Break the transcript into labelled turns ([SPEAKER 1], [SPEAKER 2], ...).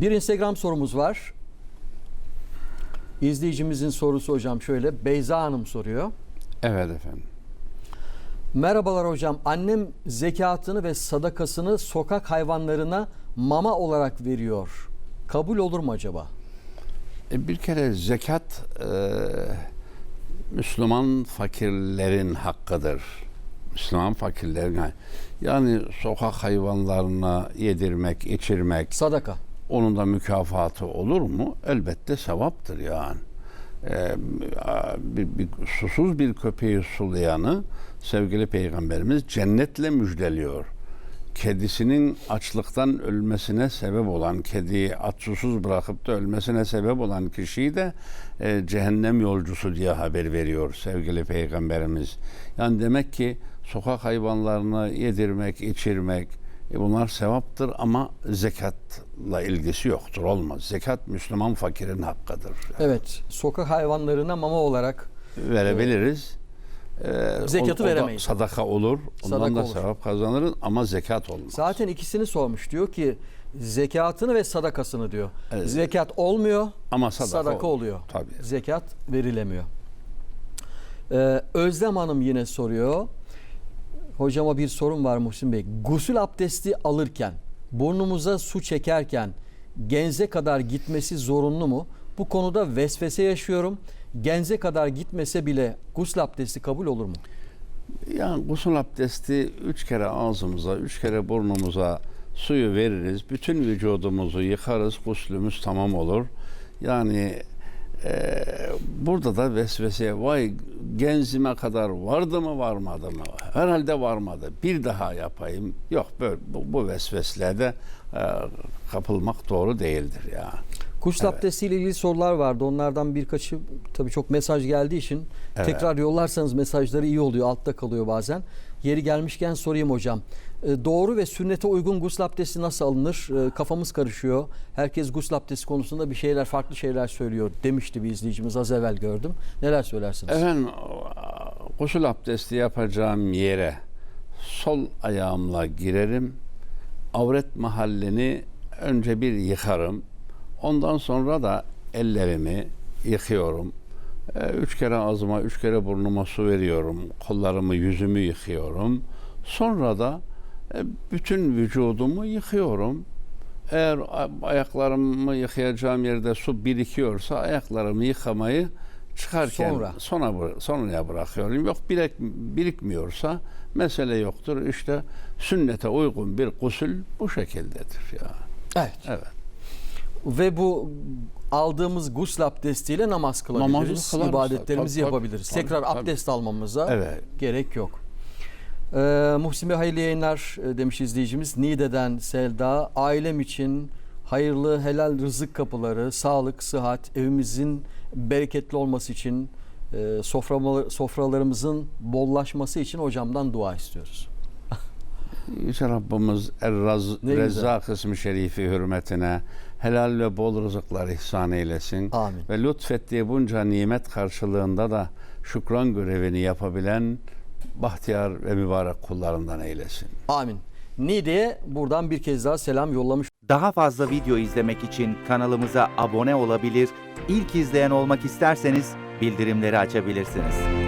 [SPEAKER 1] Bir Instagram sorumuz var. İzleyicimizin sorusu hocam şöyle. Beyza Hanım soruyor.
[SPEAKER 2] Evet efendim.
[SPEAKER 1] Merhabalar hocam. Annem zekatını ve sadakasını sokak hayvanlarına mama olarak veriyor. Kabul olur mu acaba?
[SPEAKER 2] E, bir kere zekat e, Müslüman fakirlerin hakkıdır. Müslüman fakirlerin yani sokak hayvanlarına yedirmek, içirmek
[SPEAKER 1] Sadaka.
[SPEAKER 2] Onun da mükafatı olur mu? Elbette sevaptır yani. Ee, bir, bir susuz bir köpeği sulayanı sevgili peygamberimiz cennetle müjdeliyor. Kedisinin açlıktan ölmesine sebep olan, kediyi aç susuz bırakıp da ölmesine sebep olan kişiyi de e, cehennem yolcusu diye haber veriyor sevgili peygamberimiz. Yani demek ki sokak hayvanlarını yedirmek, içirmek, e bunlar sevaptır ama zekatla ilgisi yoktur. Olmaz. Zekat Müslüman fakirin hakkıdır.
[SPEAKER 1] Evet. Sokak hayvanlarına mama olarak
[SPEAKER 2] Verebiliriz. Ee,
[SPEAKER 1] Zekatı
[SPEAKER 2] o- o
[SPEAKER 1] veremeyiz.
[SPEAKER 2] Sadaka olur. Ondan
[SPEAKER 1] Sadaka
[SPEAKER 2] da
[SPEAKER 1] olur.
[SPEAKER 2] sevap kazanırız ama zekat olmaz.
[SPEAKER 1] zaten ikisini sormuş. Diyor ki zekatını ve sadakasını diyor.
[SPEAKER 2] Evet.
[SPEAKER 1] Zekat olmuyor,
[SPEAKER 2] ama sadaka,
[SPEAKER 1] sadaka
[SPEAKER 2] olur.
[SPEAKER 1] oluyor.
[SPEAKER 2] Tabii.
[SPEAKER 1] Zekat verilemiyor. Ee, Özlem Hanım yine soruyor. Hocama bir sorun var Muhsin Bey. Gusül abdesti alırken, burnumuza su çekerken genze kadar gitmesi zorunlu mu? Bu konuda vesvese yaşıyorum. Genze kadar gitmese bile gusül abdesti kabul olur mu?
[SPEAKER 2] Yani gusül abdesti üç kere ağzımıza, üç kere burnumuza suyu veririz. Bütün vücudumuzu yıkarız. Guslümüz tamam olur. Yani e, burada da vesveseye vay genzime kadar vardı mı varmadı mı? Herhalde varmadı. Bir daha yapayım. Yok böyle bu, bu vesveselerde e, kapılmak doğru değildir ya.
[SPEAKER 1] Gusül abdestiyle ilgili sorular vardı. Onlardan birkaçı tabii çok mesaj geldiği için
[SPEAKER 2] Evet.
[SPEAKER 1] tekrar yollarsanız mesajları iyi oluyor. Altta kalıyor bazen. Yeri gelmişken sorayım hocam. Ee, Doğru ve sünnete uygun gusül abdesti nasıl alınır? Ee, Kafamız karışıyor. Herkes gusül abdesti konusunda bir şeyler, farklı şeyler söylüyor demişti bir izleyicimiz az evvel gördüm. Neler söylersiniz?
[SPEAKER 2] Efendim gusül abdesti yapacağım yere sol ayağımla girerim. Avret mahallini önce bir yıkarım. Ondan sonra da ellerimi yıkıyorum. Ee, Üç kere ağzıma, üç kere burnuma su veriyorum. Kollarımı, yüzümü yıkıyorum. Sonra da e, bütün vücudumu yıkıyorum. Eğer ayaklarımı yıkayacağım yerde su birikiyorsa ayaklarımı yıkamayı çıkarken
[SPEAKER 1] Sonra.
[SPEAKER 2] bıra- sonraya bırakıyorum. Yok birek, birikmiyorsa mesele yoktur. İşte sünnete uygun bir gusül bu şekildedir ya.
[SPEAKER 1] Evet.
[SPEAKER 2] Evet.
[SPEAKER 1] Ve bu aldığımız gusül abdestiyle namaz kılabiliriz.
[SPEAKER 2] Kılarız.
[SPEAKER 1] ibadetlerimizi
[SPEAKER 2] Tabii,
[SPEAKER 1] yapabiliriz.
[SPEAKER 2] tabii,
[SPEAKER 1] Tekrar
[SPEAKER 2] tabii.
[SPEAKER 1] abdest almamıza
[SPEAKER 2] Evet.
[SPEAKER 1] gerek yok. Ee, Muhsin Bey hayırlı yayınlar e, demiş izleyicimiz. Niğde'den Selda. Ailem için hayırlı helal rızık kapıları, sağlık, sıhhat, evimizin bereketli olması için, e, soframalı- sofralarımızın bollaşması için hocamdan dua istiyoruz.
[SPEAKER 2] Yüce Rabbimiz Er-Raz,
[SPEAKER 1] Ne güzel.
[SPEAKER 2] Rezzak ismi şerifi hürmetine helal ve bol rızıklar ihsan eylesin.
[SPEAKER 1] Amin.
[SPEAKER 2] Ve lütfettiği bunca nimet karşılığında da şükran görevini yapabilen bahtiyar ve mübarek kullarından eylesin.
[SPEAKER 1] Amin. Niğde'ye buradan bir kez daha selam yollamış
[SPEAKER 3] Daha fazla video izlemek için kanalımıza abone olabilir, ilk izleyen olmak isterseniz bildirimleri açabilirsiniz.